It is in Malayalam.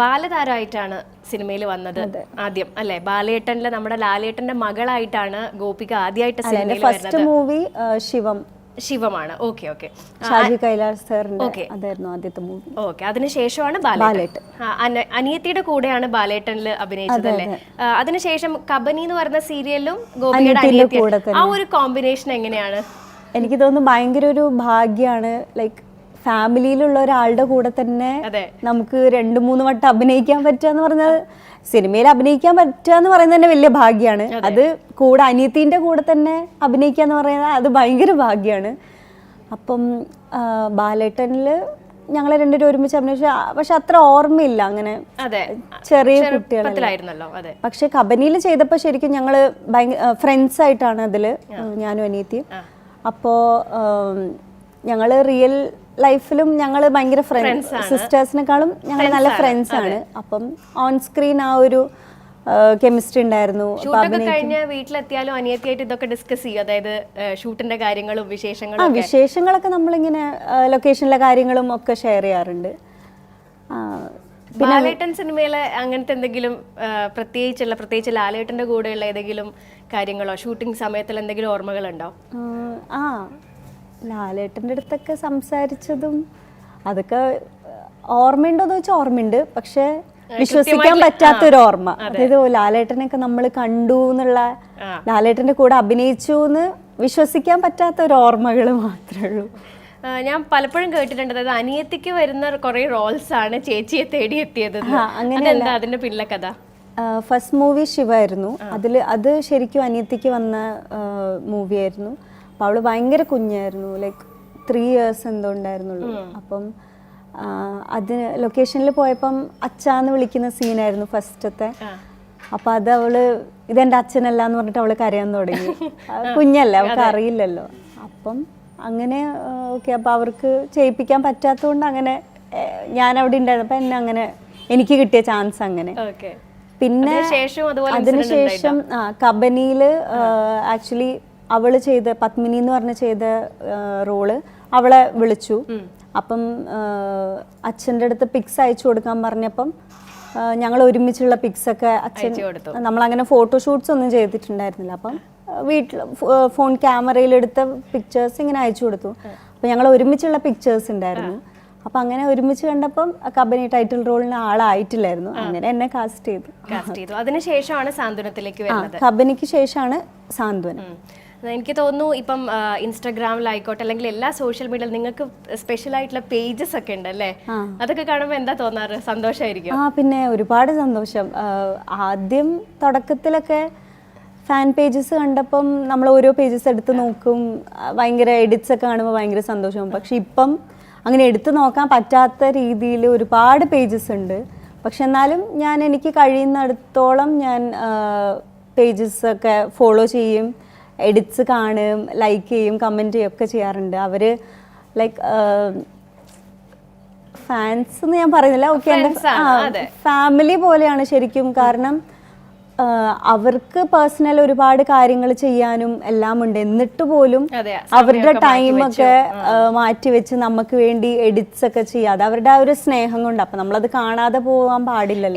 ബാലതാരമായിട്ടാണ് സിനിമയിൽ വന്നത് ആദ്യം അല്ലെ? ബാലേട്ടനിലെ നമ്മുടെ ലാലേട്ടന്റെ മകളായിട്ടാണ് ഗോപിക ആദ്യമായിട്ട് സിനിമയിൽ first movie Shivam. ശിവമാണ്. Okay okay. Shaji Kailas സാറിന്റെ. അതായിരുന്നു ആദ്യത്തെ മൂവി ഓക്കെ അതിനുശേഷമാണ് ബാലേട്ടൻ. അനിയത്തിയുടെ കൂടെയാണ് ബാലേട്ടനിൽ അഭിനയിച്ചത് അല്ലേ? അതിനുശേഷം കബനി എന്ന് പറഞ്ഞ സീരിയലിലും ഗോപിയുടെ അനിയത്തി ആ ഒരു കോമ്പിനേഷൻ എങ്ങനെയാണ്? എനിക്ക് തോന്നുന്നു ഭയങ്കര ഒരു ഭാഗ്യമാണ് ലൈക്ക് ഫാമിലിയിലുള്ള ഒരാളുടെ കൂടെ തന്നെ നമുക്ക് രണ്ട് മൂന്ന് വട്ടം അഭിനയിക്കാൻ പറ്റുക എന്ന് പറഞ്ഞാൽ സിനിമയിൽ അഭിനയിക്കാൻ പറ്റുക എന്ന് പറയുന്നത് തന്നെ വലിയ ഭാഗ്യമാണ് അത്. കൂടെ അനിയത്തിന്റെ കൂടെ തന്നെ അഭിനയിക്കുക എന്ന് പറയുന്നത് അത് ഭയങ്കര ഭാഗ്യമാണ് അപ്പം ബാലേട്ടനിൽ ഞങ്ങൾ രണ്ടുപേരും ഒരുമിച്ച് അഭിനയിച്ചു. പക്ഷെ അത്ര ഓർമ്മയില്ല അങ്ങനെ. ചെറിയ കുട്ടികളായിരുന്നല്ലോ പക്ഷെ കബനിയിൽ ചെയ്തപ്പോൾ ശരിക്കും ഞങ്ങൾ ഭയങ്കര ഫ്രണ്ട്സ് ആയിട്ടാണ് അതിൽ ഞാനും അനിയത്തിയും. അപ്പോ ഞങ്ങൾ റിയൽ ലൈഫിലും ഞങ്ങൾ ഭയങ്കര ഫ്രണ്ട്സ് സിസ്റ്റേഴ്സിനെക്കാളും ഞങ്ങൾ നല്ല ഫ്രണ്ട്സ് ആണ്. അപ്പം ഓൺ സ്ക്രീൻ ആ ഒരു കെമിസ്ട്രി ഉണ്ടായിരുന്നു. കഴിഞ്ഞ വീട്ടിലെത്തിയാലും അനിയത്തിയായിട്ട് ഇതൊക്കെ ഡിസ്കസ് ചെയ്യും. അതായത് ഷൂട്ടിന്റെ കാര്യങ്ങളും വിശേഷങ്ങളും ആ വിശേഷങ്ങളും വിശേഷങ്ങളൊക്കെ നമ്മളിങ്ങനെ ലൊക്കേഷനിലെ കാര്യങ്ങളും ഒക്കെ ഷെയർ ചെയ്യാറുണ്ട്. ലാലേട്ടൻ സിനിമയിലെ അങ്ങനത്തെ എന്തെങ്കിലും പ്രത്യേകിച്ചുള്ള പ്രത്യേകിച്ച് ലാലേട്ടന്റെ കൂടെയുള്ള ഏതെങ്കിലും കാര്യങ്ങളോ? ഷൂട്ടിംഗ് സമയത്തിൽ എന്തെങ്കിലും ഓർമ്മകളുണ്ടോ? ആ ലാലേട്ടന്റെ അടുത്തൊക്കെ സംസാരിച്ചതും അതൊക്കെ ഓർമ്മയുണ്ടോന്ന് വെച്ചാൽ ഓർമ്മയുണ്ട് പക്ഷെ വിശ്വസിക്കാൻ പറ്റാത്തൊരു ഓർമ്മ അതായത് ലാലേട്ടനൊക്കെ നമ്മൾ കണ്ടു എന്നുള്ള ലാലേട്ടന്റെ കൂടെ അഭിനയിച്ചു എന്ന് വിശ്വസിക്കാൻ പറ്റാത്ത ഒരു ഓർമ്മകൾ മാത്രമേ ഉള്ളൂ. ഞാൻ പലപ്പോഴും കേട്ടിട്ടുണ്ട്. അതായത് അനിയത്തിക്ക് വരുന്ന കുറെ റോൾസ് ആണ് ചേച്ചിയെ തേടി എത്തിയത് അതെന്താ അതിന്റെ പിന്നിലെ കഥ? ഫസ്റ്റ് മൂവി ശിവ ആയിരുന്നു. അതിൽ അത് ശരിക്കും അനിയത്തിക്ക് വന്ന മൂവിയായിരുന്നു അപ്പോൾ അവൾ ഭയങ്കര കുഞ്ഞായിരുന്നു. ലൈക്ക് ത്രീ ഇയേഴ്സ് എന്തോ ഉണ്ടായിരുന്നുള്ളൂ. അപ്പം അതിന് ലൊക്കേഷനിൽ പോയപ്പം അച്ഛാന്ന് വിളിക്കുന്ന സീനായിരുന്നു ഫസ്റ്റത്തെ. അപ്പൊ അത് അവൾ ഇതെന്റെ അച്ഛനല്ല എന്ന് പറഞ്ഞിട്ട് അവൾ കരയാൻ തുടങ്ങി. കുഞ്ഞല്ല അവൾക്ക് അറിയില്ലല്ലോ. അപ്പം അങ്ങനെ ഓക്കെ അപ്പോൾ അവർക്ക് ചെയ്യിപ്പിക്കാൻ പറ്റാത്തതുകൊണ്ട് അങ്ങനെ ഞാൻ അവിടെ ഉണ്ടായിരുന്നു. അപ്പം എന്നെ അങ്ങനെ എനിക്ക് കിട്ടിയ ചാൻസ് അങ്ങനെ. പിന്നെ അതിനുശേഷം ആ കബനിയിൽ ആക്ച്വലി അവൾ ചെയ്ത പത്മിനി എന്ന് പറഞ്ഞ ചെയ്ത റോൾ അവളെ വിളിച്ചു. അപ്പം അച്ഛന്റെ അടുത്ത് പിക്സ് അയച്ചു കൊടുക്കാൻ പറഞ്ഞപ്പം ഞങ്ങൾ ഒരുമിച്ചുള്ള പിക്സ് ഒക്കെ അച്ഛൻ നമ്മൾ അങ്ങനെ ഫോട്ടോഷൂട്ട്സ് ഒന്നും ചെയ്തിട്ടുണ്ടായിരുന്നില്ല. അപ്പം വീട്ടിൽ ഫോൺ ക്യാമറയിലെടുത്ത പിക്ചേഴ്സ് ഇങ്ങനെ അയച്ചു കൊടുത്തു. അപ്പം ഞങ്ങൾ ഒരുമിച്ചുള്ള പിക്ചേഴ്സ് ഉണ്ടായിരുന്നു. അപ്പം അങ്ങനെ ഒരുമിച്ച് കണ്ടപ്പം കബനി ടൈറ്റിൽ റോളിന് ആളായിട്ടില്ലായിരുന്നു. അങ്ങനെ എന്നെ കാസ്റ്റ് ചെയ്തു. കാസ്റ്റ് ചെയ്തു. അതിനുശേഷമാണ് സാന്ത്വനത്തിലേക്ക് വരുന്നത്. കബനിക്ക് ശേഷമാണ് സാന്ത്വനം. എനിക്ക് തോന്നുന്നു ഇപ്പം ഇൻസ്റ്റാഗ്രാമിൽ ഇൻസ്റ്റാഗ്രാമിലായിക്കോട്ടെ അല്ലെങ്കിൽ എല്ലാ സോഷ്യൽ മീഡിയയിൽ നിങ്ങൾക്ക് സ്പെഷ്യൽ ആയിട്ടുള്ള പേജസ് ഒക്കെ ഉണ്ട് അല്ലേ? അതൊക്കെ കാണുമ്പോൾ എന്താ തോന്നാറ്? സന്തോഷമായിരിക്കും ആ പിന്നെ ഒരുപാട് സന്തോഷം. ആദ്യം തുടക്കത്തിലൊക്കെ ഫാൻ പേജസ് കണ്ടപ്പം നമ്മൾ ഓരോ പേജസ് എടുത്ത് നോക്കും. ഭയങ്കര എഡിറ്റ്സ് ഒക്കെ കാണുമ്പോൾ ഭയങ്കര സന്തോഷവും പക്ഷെ ഇപ്പം അങ്ങനെ എടുത്തു നോക്കാൻ പറ്റാത്ത രീതിയിൽ ഒരുപാട് പേജസ് ഉണ്ട്. പക്ഷെ എന്നാലും ഞാൻ എനിക്ക് കഴിയുന്നിടത്തോളം ഞാൻ പേജസ് ഒക്കെ ഫോളോ ചെയ്യും. എഡിറ്റ്സ് കാണും ലൈക്ക് ചെയ്യും കമന്റ് ചെയ്യും ഒക്കെ ചെയ്യാറുണ്ട്. അവർ ലൈക്ക് ഫാൻസ് എന്ന് ഞാൻ പറയുന്നില്ല. ഓക്കെ എന്റെ. ഫാമിലി പോലെയാണ് ശരിക്കും. കാരണം അവർക്ക് പേഴ്സണൽ ഒരുപാട് കാര്യങ്ങൾ ചെയ്യാനും എല്ലാം ഉണ്ട്. എന്നിട്ട് പോലും അവരുടെ ടൈമൊക്കെ മാറ്റി വെച്ച് നമുക്ക് വേണ്ടി എഡിറ്റ്സ് ഒക്കെ ചെയ്യാതെ അവരുടെ ആ ഒരു സ്നേഹം കൊണ്ട്. അപ്പൊ നമ്മളത് കാണാതെ പോകാൻ പാടില്ലല്ലോ.